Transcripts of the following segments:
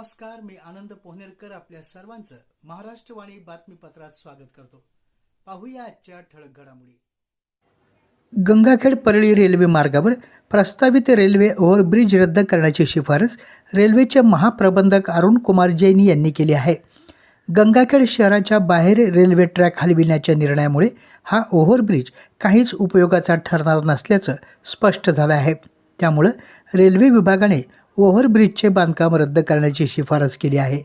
नमस्कार मी आनंद पोहनेरकर आपल्या सर्वांचं महाराष्ट्रवाणी बातमीपत्रात स्वागत करतो. पाहूया आजच्या ठळक घडामोडी. गंगाखेड परळी रेल्वे मार्गावर प्रस्तावित रेल्वे ओव्हरब्रिज रद्द करण्याची शिफारस रेल्वेचे महाप्रबंधक अरुण कुमार जैन यांनी केली आहे. गंगाखेड शहराच्या बाहेर रेल्वे ट्रॅक हलविण्याच्या निर्णयामुळे हा ओव्हरब्रिज काहीच उपयोगाचा ठरणार नसल्याचं स्पष्ट झालं आहे. त्यामुळं रेल्वे विभागाने ओव्हरब्रिजचे बांधकाम रद्द करण्याची शिफारस केली आहे.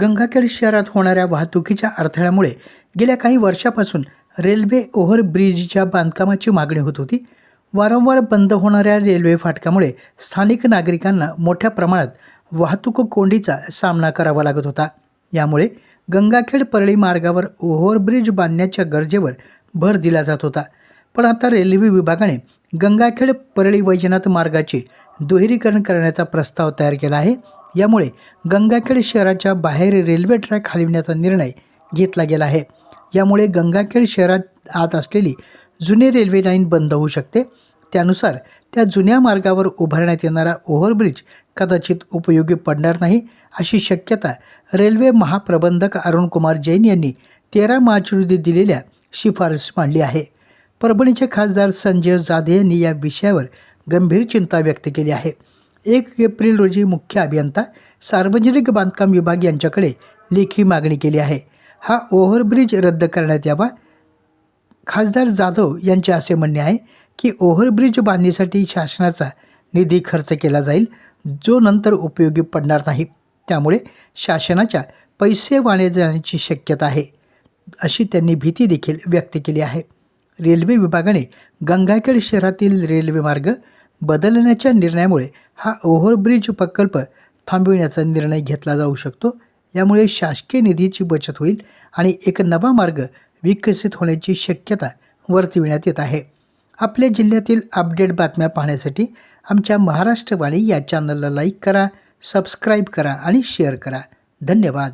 गंगाखेड शहरात होणाऱ्या वाहतुकीच्या अडथळ्यामुळे गेल्या काही वर्षापासून रेल्वे ओव्हरब्रिजच्या बांधकामाची मागणी होत होती. वारंवार बंद होणाऱ्या रेल्वे फाटकामुळे स्थानिक नागरिकांना मोठ्या प्रमाणात वाहतूक कोंडीचा सामना करावा लागत होता. यामुळे गंगाखेड परळी मार्गावर ओव्हरब्रिज बांधण्याच्या गरजेवर भर दिला जात होता. पण आता रेल्वे विभागाने गंगाखेड परळी वैजनाथ मार्गाची दुहेरीकरण करण्याचा प्रस्ताव तयार केला आहे. यामुळे गंगाखेड शहराच्या बाहेर रेल्वे ट्रॅक हलविण्याचा निर्णय घेतला गेला आहे. यामुळे गंगाखेड शहरात आत असलेली जुनी रेल्वे लाईन बंद होऊ शकते. त्यानुसार त्या जुन्या मार्गावर उभारण्यात येणारा ओव्हरब्रिज कदाचित उपयोगी पडणार नाही अशी शक्यता रेल्वे महाप्रबंधक अरुणकुमार जैन यांनी तेरा मार्च रोजी दिलेल्या शिफारस मांडली आहे. परभणीचे खासदार संजय जाधे यांनी या विषयावर गंभीर चिंता व्यक्त केली आहे. एक एप्रिल रोजी मुख्य अभियंता सार्वजनिक बांधकाम विभाग यांच्याकडे लेखी मागणी केली आहे. हा ओव्हरब्रिज रद्द करण्यात यावा. खासदार जाधव यांचे असे म्हणणे आहे की ओव्हरब्रिज बांधणीसाठी शासनाचा निधी खर्च केला जाईल जो नंतर उपयोगी पडणार नाही. त्यामुळे शासनाच्या पैसे वाणे जाण्याची शक्यता आहे अशी त्यांनी भीती देखील व्यक्त केली आहे. रेल्वे विभागाने गंगाखेड शहरातील रेल्वे मार्ग बदलण्याच्या निर्णयामुळे हा ओव्हरब्रिज प्रकल्प थांबविण्याचा निर्णय घेतला जाऊ शकतो. यामुळे शासकीय निधीची बचत होईल आणि एक नवा मार्ग विकसित होण्याची शक्यता वर्तविण्यात येत आहे. आपल्या जिल्ह्यातील अपडेट बातम्या पाहण्यासाठी आमच्या महाराष्ट्रवाणी या चॅनलला लाईक करा सबस्क्राईब करा आणि शेअर करा. धन्यवाद.